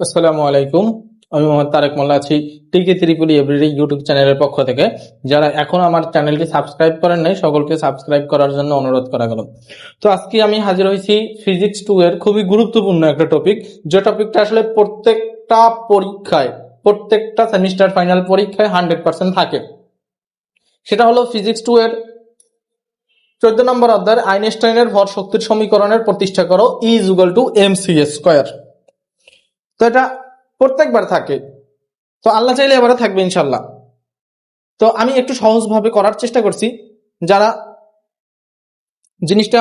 আসসালামু আলাইকুম। আমি মোহাম্মদ তারেক মোল্লা আছি টিকে ত্রিপুলি এভরিডে ইউটিউব চ্যানেলের পক্ষ থেকে। যারা এখন আমার চ্যানেলটি সাবস্ক্রাইব করেন নাই, সকলকে সাবস্ক্রাইব করার জন্য অনুরোধ করা গেল। তো আজকে আমি হাজির হয়েছি ফিজিক্স টু এর খুবই গুরুত্বপূর্ণ একটা টপিক যে টপিকটা আসলে প্রত্যেকটা পরীক্ষায়, প্রত্যেকটা সেমিস্টার ফাইনাল পরীক্ষায় হান্ড্রেড পার্সেন্ট থাকে। সেটা হলো ফিজিক্স টু এর চোদ্দ নম্বর অধ্যায়ের আইনস্টাইনের ভর শক্তির সমীকরণের প্রতিষ্ঠা করো E is equal to M C square তো এটা প্রত্যেকবার থাকে। তো আল্লাহ চাইলে এবারে থাকবে ইনশাল্লাহ তো আমি একটু সহজভাবে করার চেষ্টা করছি। যারা জিনিসটা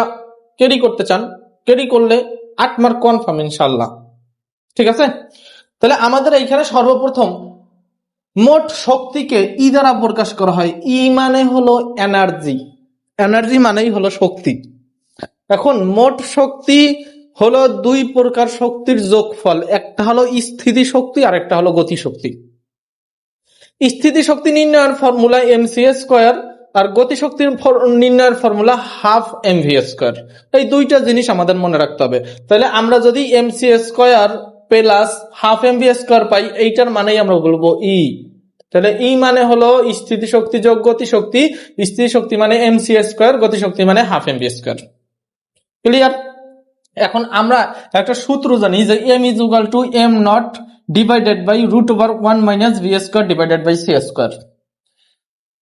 ক্যারি করতে চান ক্যারি করলে আট মার্ক কনফার্ম ইনশাল্লাহ ঠিক আছে? তাহলে আমাদের এইখানে সর্বপ্রথম মোট শক্তিকে ই দ্বারা প্রকাশ করা হয়। ই মানে হলো এনার্জি এনার্জি মানেই হলো শক্তি। এখন মোট শক্তি হলো দুই প্রকার শক্তির যোগফল। একটা হলো স্থিতি শক্তি আর একটা হলো গতি শক্তি। স্থিতি শক্তি নির্ণয়ের ফর্মুলা এম সি স্কোয়ার, আর গতি শক্তির নির্ণয়ের formula half M V square. এই দুইটা জিনিস আমাদের মনে রাখতে হবে। তাহলে আমরা যদি M C square plus half M V square পাই, এইটার মানেই আমরা বলব ই। তাহলে ই মানে হলো স্থিতি শক্তি যোগ গতি শক্তি। স্থিতি শক্তি মানে এম সি স্কোয়ার, গতি শক্তি মানে half M V square. Clear? এখন আমরা একটা সূত্র জানি যে M is equal to M not divided by root over one minus V square divided by C square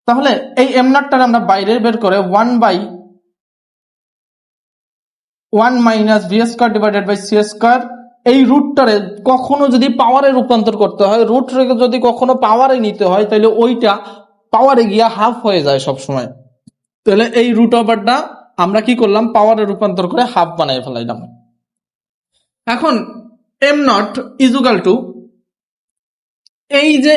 তাহলে এই এম নটটা আমরা বাইরে বের করে one by one minus V square divided by C square এই রুটটারে কখনো যদি পাওয়ারে রূপান্তর করতে হয় রুট রেখে যদি কখনো পাওয়ারে নিতে হয়, তাহলে ওইটা পাওয়ারে গিয়া হাফ হয়ে যায় সব সময় তাহলে এই রুট ওভারটা আমরা কি করলাম? পাওয়ারে রূপান্তর করে হাফ বানাই ফেলাইলাম। এখন এম নট ইজুগাল টু এই যে,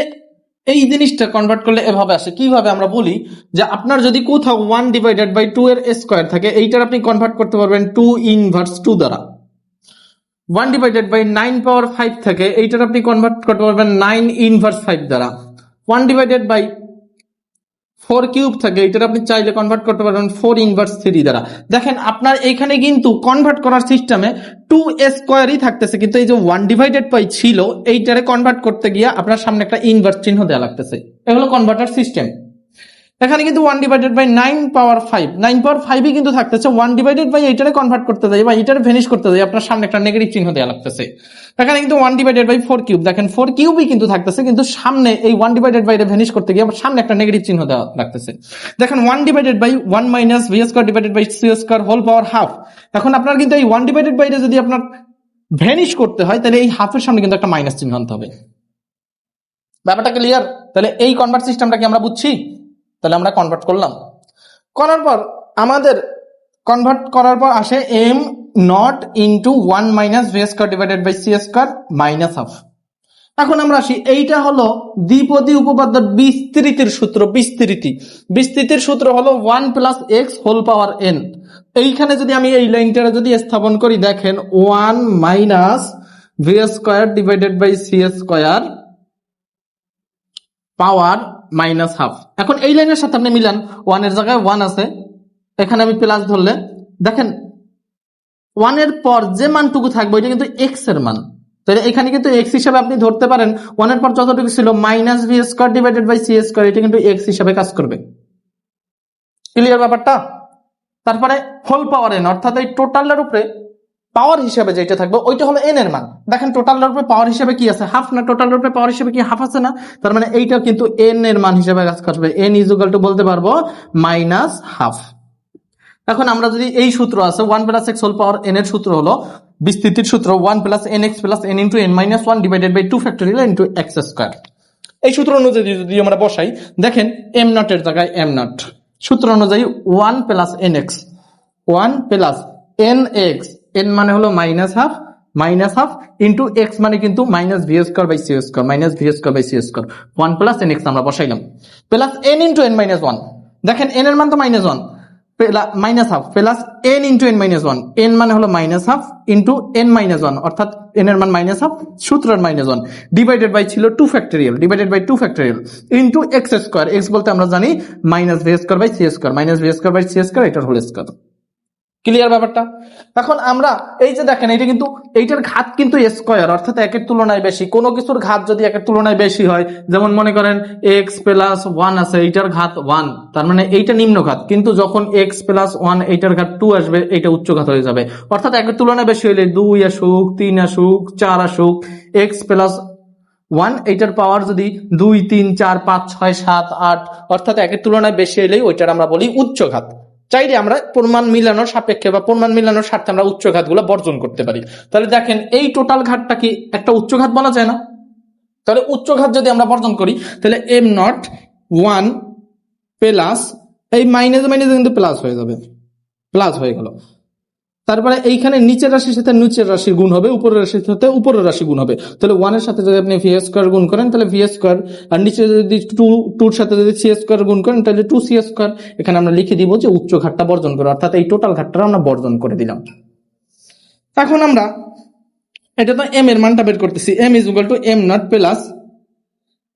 এই জিনিসটা কনভার্ট করলে এভাবে আসে। কীভাবে আমরা বলি যে আপনার যদি কোথাও ওয়ান ডিভাইডেড বাই টু এর স্কোয়ার থাকে, এইটার আপনি কনভার্ট করতে পারবেন টু ইনভার্স টু দ্বারা। One divided by nine power five থাকে, এইটার আপনি কনভার্ট করতে পারবেন নাইন ইনভার্স ফাইভ দ্বারা। One divided by four cube থাকে, এটার আপনি চাইলে কনভার্ট করতে পারবেন ফোর ইনভার্স থ্রি দ্বারা। দেখেন, আপনার এখানে কিন্তু কনভার্ট করার সিস্টেমে টু স্কোয়ারই থাকতেছে, কিন্তু এই যে ওয়ান ডিভাইডেড বাই ছিল, এইটারে কনভার্ট করতে গিয়ে আপনার সামনে একটা ইনভার্স চিহ্ন দেওয়া লাগতেছে। এগুলো কনভার্টার সিস্টেম এখানে কিন্তু one divided by nine power five nine power ফাইভই কিন্তু থাকতেছে ওয়ান ডিভাইডেড বাই এইটারে কনভার্ট করতে যাই বা এইটারে ভেনিশ করতে যাই আপনার সামনে একটা নেগেটিভ চিহ্ন দেওয়া লাগতেছে। এখানে কিন্তু one divided by four cube দেখেন ফোর কিউবই কিন্তু থাকতেছে, কিন্তু সামনে এই ওয়ান ডিভাইডেড বাই ভেনিশ করতে গিয়ে আমার সামনে একটা নেগেটিভ চিহ্ন দেওয়া লাগতেছে। দেখেন one divided by one minus V square divided by C square whole power half এখন আপনার কিন্তু এই ওয়ান ডিভাইডেড বাইরে যদি আপনার ভ্যানিশ করতে হয়, তাহলে এই হাফের সামনে কিন্তু একটা মাইনাস চিহ্ন আনতে হবে। ব্যাপারটা ক্লিয়ার তাহলে এই কনভার্ট সিস্টেমটা কি আমরা বুঝছি? তাহলে আমরা কনভার্ট করলাম। করার পর আমাদের কনভার্ট করার পর আসে M naught into one minus V square divided by C square minus half এখন আমরা আসি, এইটা হলো দ্বিপদী উপপাদ্য বিস্তৃতির সূত্র, বিস্তৃতি। বিস্তৃতির সূত্র হলো one plus x whole power n এইখানে যদি আমি এই লাইনটা যদি স্থাপন করি, দেখেন one minus v square divided by c square power minus half এখন এই লাইনের সাথে আপনি মিলান। ওয়ানের জায়গায় ওয়ান আছে। এখানে আমি প্লাস ধরলে, দেখেন ওয়ানের পর যে মানটুকু থাকবে, ওইটা কিন্তু এক্সের মান। তাহলে এখানে কিন্তু এক্স হিসাবে আপনি ধরতে পারেন। ওয়ানের পর যতটুকু ছিল minus v square divided by c square এটা কিন্তু এক্স হিসাবে কাজ করবে। ক্লিয়ার ব্যাপারটা? তারপরে হোল পাওয়ার এন অর্থাৎ এই টোটালের উপরে পাওয়ার হিসাবে যেটা থাকবে, ওইটা হলো এন এর মান। দেখেন টোটাল উপরে পাওয়ার হিসাবে কি আছে? হাফ না টোটাল উপরে পাওয়ার হিসাবে কি হাফ আছে না? তার মানে এইটা কিন্তু এন এর মান হিসাবে কাজ করবে। এন ইজুগাল টু বলতে পারব মাইনাস হাফ এখন আমরা যদি এই সূত্র আছে one plus x whole power n এর সূত্র হলো, বিস্তৃতির সূত্র one plus n x plus n into n minus one divided by two factorial into x square এই সূত্র অনুযায়ী যদি আমরা বসাই, দেখেন এম নট এর জায়গায় এম নট সূত্র অনুযায়ী one plus n x one plus n x n মানে হলো minus half minus half into x মানে কিন্তু minus v square by c square minus v square by c square one plus n x আমরা বসাইলাম। Plus n into n minus one দেখেন N এর মান তো minus one minus half plus n into n minus one n মানে হলো minus half into n minus one অর্থাৎ N এর মান মাইনাস হাফ সূত্রের মাইনাস ওয়ান ডিভাইডেড বাই ছিল two factorial divided by two factorial into x square x বলতে আমরা জানি minus v square by c square minus v square by c square এটার whole square clear ব্যাপারটা? এখন আমরা এই যে দেখেন এটা কিন্তু, এইটার ঘাত কিন্তু স্কোয়ার অর্থাৎ একের তুলনায় বেশি। কোনো কিছুর ঘাত যদি একের তুলনায় বেশি হয়, যেমন মনে করেন এক্স প্লাস ওয়ান আছে, এইটার ঘাত ওয়ান তার মানে এইটা নিম্ন ঘাত। কিন্তু যখন এক্স প্লাস ওয়ান এইটার ঘাত টু আসবে, এইটা উচ্চ ঘাত হয়ে যাবে। অর্থাৎ একের তুলনায় বেশি হইলে দুই আসুক, তিন আসুক, চার আসুক এক্স প্লাস ওয়ান এইটার পাওয়ার যদি দুই, তিন, চার, পাঁচ, ছয়, সাত, আট, অর্থাৎ একের তুলনায় বেশি হলেই ওইটার আমরা বলি উচ্চ ঘাত। চাইলে আমরা প্রমাণ মিলানোর সাপেক্ষে বা প্রমাণ মিলানোর স্বার্থে আমরা উচ্চঘাতগুলো বর্জন করতে পারি। তাহলে দেখেন, এই টোটাল ঘাটটা কি একটা উচ্চঘাত বলা যায় না? তাহলে উচ্চঘাত যদি আমরা বর্জন করি, তাহলে এম নট ওয়ান প্লাস এই মাইনাস মাইনাস কিন্তু প্লাস হয়ে যাবে। প্লাস হয়ে গেল। তারপরে এইখানে নিচের রাশির সাথে নিচের রাশির গুণ হবে, উপরের রাশির সাথে উপরের রাশি গুণ হবে। তাহলে ওয়ানের সাথে যদি আপনি ভি স্কোয়ার গুণ করেন, তাহলে ভি স্কোয়ার আর নিচে যদি টু টুর সাথে যদি সি স্কোয়ার গুণ করেন, তাহলে টু সি স্কোয়ার এখানে আমরা লিখে দিব যে উচ্চ ঘাটটা বর্জন করে, অর্থাৎ এই টোটাল ঘাটটা আমরা বর্জন করে দিলাম। এখন আমরা, এটা তো এম এর মানটা বের করতেছি m is equal to m nought plus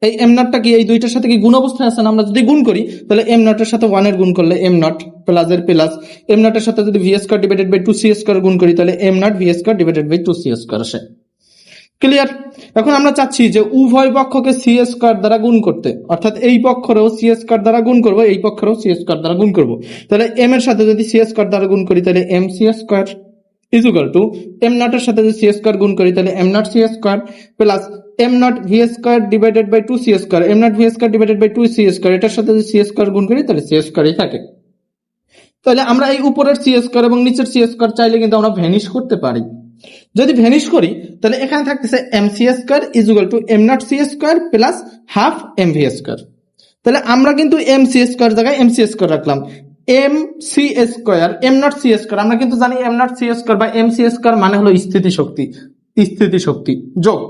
এই এম নটটা কি এই দুইটার সাথে কি গুণ অবস্থায় আছে আমরা যদি গুণ করি, তাহলে এম নটের সাথে ওয়ানের গুণ করলে এম নট প্লাস এর প্লাস এম নটের সাথে যদি v square divided by two c square গুণ করি, তাহলে m nought v square divided by two c square আসে। ক্লিয়ার এখন আমরা চাচ্ছি যে উভয় পক্ষকে সি স্কোয়ার দ্বারা গুণ করতে। অর্থাৎ এই পক্ষরেও সি স্কোয়ার দ্বারা গুণ করব, এই পক্ষরেও সি স্কোয়ার দ্বারা গুণ করব। তাহলে এম এর সাথে যদি সি স্কোয়ার দ্বারা গুণ করি, তাহলে m c square is equal to m নটের সাথে যদি সি স্কোয়ার গুণ করি, তাহলে m nought c square plus m nought v square divided by two c square m nought v square divided by two c square এটার সাথে যদি C square গুণ করি, তাহলে সি স্কোয়ারই থাকে। তাহলে আমরা এই উপরের সি স্কোয়ার এবং নিচের সি স্কোয়ার চাইলে কিন্তু আমরা ভ্যানিশ করতে পারি। যদি ভ্যানিশ করি, তাহলে এখানে থাকতেছে m c square is equal to m nought c square plus half m v square তাহলে আমরা কিন্তু এম সি স্কোয়ার জায়গায় এম সি স্কোয়ার রাখলাম। M c square m nought c square আমরা কিন্তু জানি এম নট সি স্কোয়ার বা M C square মানে হলো স্থিতি শক্তি স্থিতি শক্তি যোগ।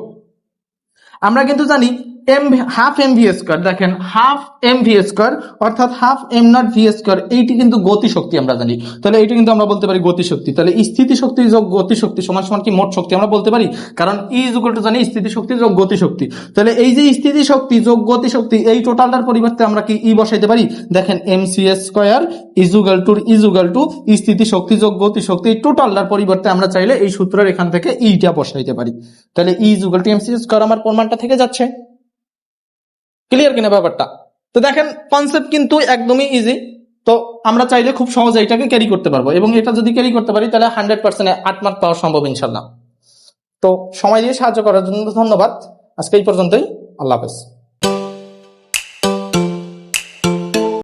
আমরা কিন্তু জানি m half m v square দেখেন হাফ এম ভি স্কোয়ার অর্থাৎ half m nought v square এইটি কিন্তু গতি আমরা জানি। তাহলে এইটা কিন্তু আমরা বলতে পারি গতি তাহলে স্থিতি শক্তি যোগ গতি শক্তি সমান সমান কি মোট শক্তি আমরা বলতে পারি? কারণ ই ইজ টু জানি স্থিতি শক্তি যোগ গতি শক্তি তাহলে এই যে স্থিতি শক্তি যোগ গতি শক্তি এই টোটালটার পরিবর্তে আমরা কি ই বসাইতে পারি? দেখেন m c square is equal to is equal to স্থিতি শক্তি যোগ গতি শক্তি এই টোটালটার পরিবর্তে আমরা চাইলে এই সূত্রের এখান থেকে ইটা বসাইতে পারি। তাহলে e is equal to m c square আমার প্রমাণটা থেকে যাচ্ছে। ক্লিয়ার কিনা ব্যাপারটা? তো দেখেন কনসেপ্ট কিন্তু একদমই ইজি তো আমরা চাইলে খুব সহজে এটাকে ক্যারি করতে পারব। এবং এটা যদি ক্যারি করতে পারি, তাহলে হান্ড্রেড পার্সেন্ট আট মার্ক পাওয়া সম্ভব ইনশাল্লাহ তো সময় দিয়ে সাহায্য করার জন্য ধন্যবাদ। আজকে এই পর্যন্তই। আল্লাহ হাফেজ।